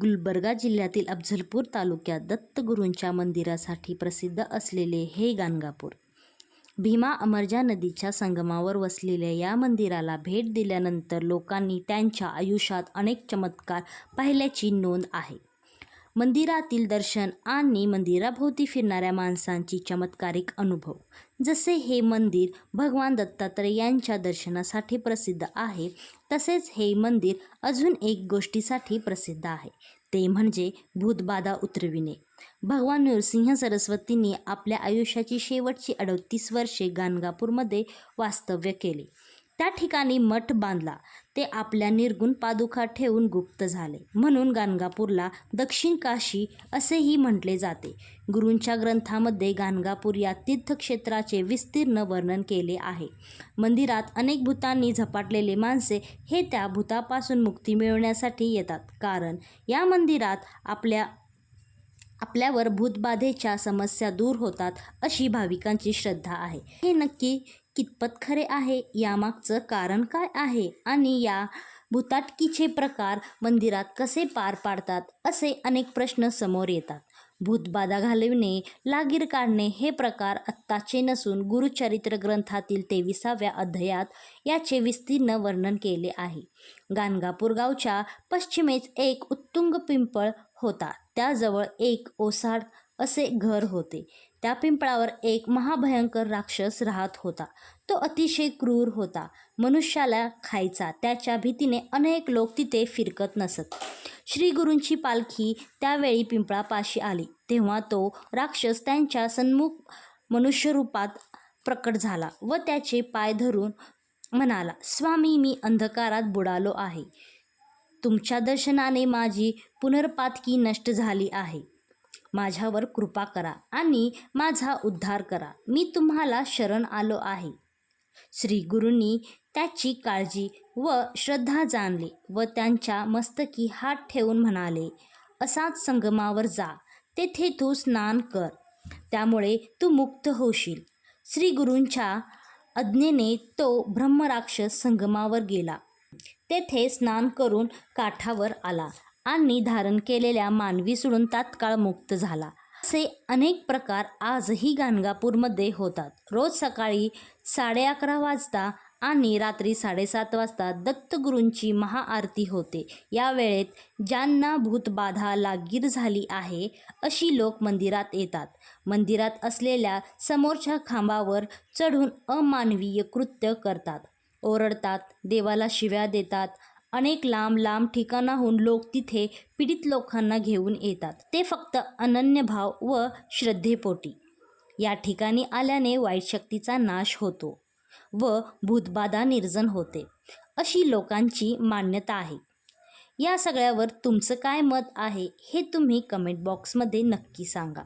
गुलबर्गा जिल्ह्यातील अफझलपूर तालुक्यात दत्तगुरूंच्या मंदिरासाठी प्रसिद्ध असलेले हे गाणगापूर. भीमा अमरजा नदीच्या संगमावर वसलेल्या या मंदिराला भेट दिल्यानंतर लोकांनी त्यांच्या आयुष्यात अनेक चमत्कार पाहिल्याची नोंद आहे. मंदिरातील दर्शन आणि मंदिराभोवती फिरणाऱ्या माणसांची चमत्कारिक अनुभव. जसे हे मंदिर भगवान दत्तात्रय यांच्या दर्शनासाठी प्रसिद्ध आहे तसेच हे मंदिर अजून एक गोष्टीसाठी प्रसिद्ध आहे. ते म्हणजे भूतबाधा उतरविणे. भगवान नृसिंह सरस्वतींनी आपल्या आयुष्याची शेवटची अडतीस वर्षे गाणगापूरमध्ये वास्तव्य केले. त्या ठिकाणी मठ बांधला. ते आपल्या निर्गुण पादुका ठेवून गुप्त झाले. म्हणून गाणगापूरला दक्षिण काशी असेही म्हटले जाते. गुरूंच्या ग्रंथामध्ये गाणगापूर या तीर्थक्षेत्राचे विस्तीर्ण वर्णन केले आहे. मंदिरात अनेक भूतांनी झपाटलेले माणसे हे त्या भूतापासून मुक्ती मिळवण्यासाठी येतात. कारण या मंदिरात आपल्या आपल्यावर भूतबाधेच्या समस्या दूर होतात अशी भाविकांची श्रद्धा आहे. हे नक्की कितपत खरे आहे? यामागचं कारण काय आहे? आणि या भूताटकीचे प्रकार मंदिरात कसे पार पाडतात? असे अनेक प्रश्न समोर येतात. भूतबाधा घालविणे लागीर काढणे हे प्रकार आत्ताचे नसून गुरुचरित्र ग्रंथातील तेविसाव्या अध्यायात याचे विस्तीर्ण वर्णन केले आहे. गाणगापूर गावच्या पश्चिमेस एक उत्तुंग पिंपळ होता. त्याजवळ एक ओसाड असे घर होते. त्या पिंपळावर एक महाभयंकर राक्षस राहत होता. तो अतिशय क्रूर होता. मनुष्याला खायचा त्याच्या भीतीने अनेक लोक तिथे फिरकत नसत. श्रीगुरूंची पालखी त्यावेळी पिंपळापाशी आली. तेव्हा तो राक्षस त्यांच्या सन्मुख मनुष्यरूपात प्रकट झाला व त्याचे पाय धरून म्हणाला स्वामी मी अंधकारात बुडालो आहे. तुमच्या दर्शनाने माझी पुनर्पातकी नष्ट झाली आहे. माझ्यावर कृपा करा आणि माझा उद्धार करा. मी तुम्हाला शरण आलो आहे. श्री गुरूंनी त्याची काळजी व श्रद्धा जाणली व त्यांच्या मस्तकी हात ठेवून म्हणाले असाच संगमावर जा तेथे तू स्नान कर त्यामुळे तू मुक्त होशील. श्री गुरूंच्या आज्ञेने तो ब्रह्मराक्षस संगमावर गेला. तेथे स्नान करून काठावर आला आणि धारण केलेल्या मानवी सोडून तात्काळ मुक्त झाला. असे अनेक प्रकार आजही गाणगापूरमध्ये होतात. रोज सकाळी साडे अकरा वाजता आणि रात्री साडेसात वाजता दत्तगुरूंची महाआरती होते. या वेळेत ज्यांना भूतबाधा लागीर झाली आहे अशी लोक मंदिरात येतात. मंदिरात असलेल्या समोरच्या खांबावर चढून अमानवीय कृत्य करतात. ओरडतात देवाला शिव्या देतात. अनेक लांब लांब ठिकाणाहून लोक तिथे पीडित लोकांना घेऊन येतात. ते फक्त अनन्य भाव व श्रद्धेपोटी. या ठिकाणी आल्याने वाईट शक्तीचा नाश होतो. व भूतबाधा निर्जन होते. अशी लोकांची मान्यता आहे. या सगळ्यावर तुमचं काय मत आहे हे तुम्ही कमेंट बॉक्समध्ये नक्की सांगा.